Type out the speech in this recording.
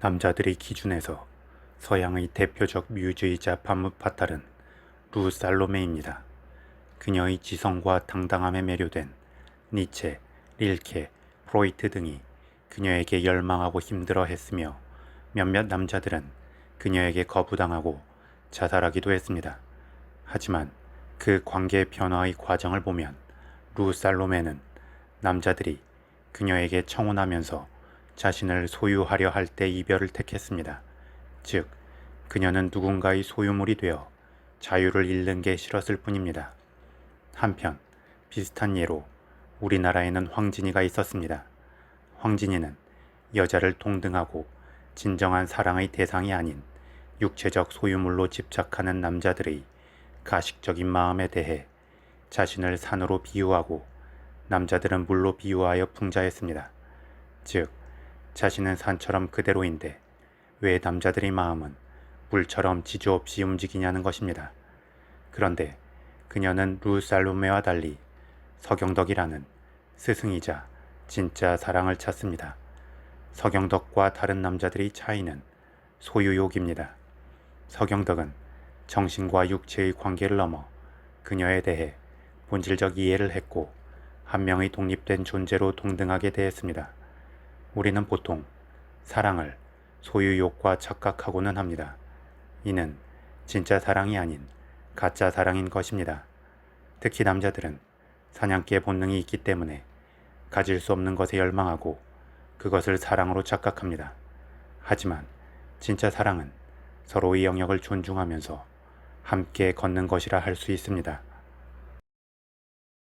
남자들의 기준에서 서양의 대표적 뮤즈이자 반무파탈은 루 살로메입니다. 그녀의 지성과 당당함에 매료된 니체, 릴케, 프로이트 등이 그녀에게 열망하고 힘들어 했으며 몇몇 남자들은 그녀에게 거부당하고 자살하기도 했습니다. 하지만 그 관계 변화의 과정을 보면 루 살로메는 남자들이 그녀에게 청혼하면서 자신을 소유하려 할 때 이별을 택했습니다. 즉, 그녀는 누군가의 소유물이 되어 자유를 잃는 게 싫었을 뿐입니다. 한편, 비슷한 예로 우리나라에는 황진이가 있었습니다. 황진이는 여자를 동등하고 진정한 사랑의 대상이 아닌 육체적 소유물로 집착하는 남자들의 가식적인 마음에 대해 자신을 산으로 비유하고 남자들은 물로 비유하여 풍자했습니다. 즉, 자신은 산처럼 그대로인데 왜 남자들의 마음은 물처럼 지조 없이 움직이냐는 것입니다. 그런데 그녀는 루 살로메와 달리 서경덕이라는 스승이자 진짜 사랑을 찾습니다. 서경덕과 다른 남자들의 차이는 소유욕입니다. 서경덕은 정신과 육체의 관계를 넘어 그녀에 대해 본질적 이해를 했고 한 명의 독립된 존재로 동등하게 대했습니다. 우리는 보통 사랑을 소유욕과 착각하고는 합니다. 이는 진짜 사랑이 아닌 가짜 사랑인 것입니다. 특히 남자들은 사냥개 본능이 있기 때문에 가질 수 없는 것에 열망하고 그것을 사랑으로 착각합니다. 하지만 진짜 사랑은 서로의 영역을 존중하면서 함께 걷는 것이라 할 수 있습니다.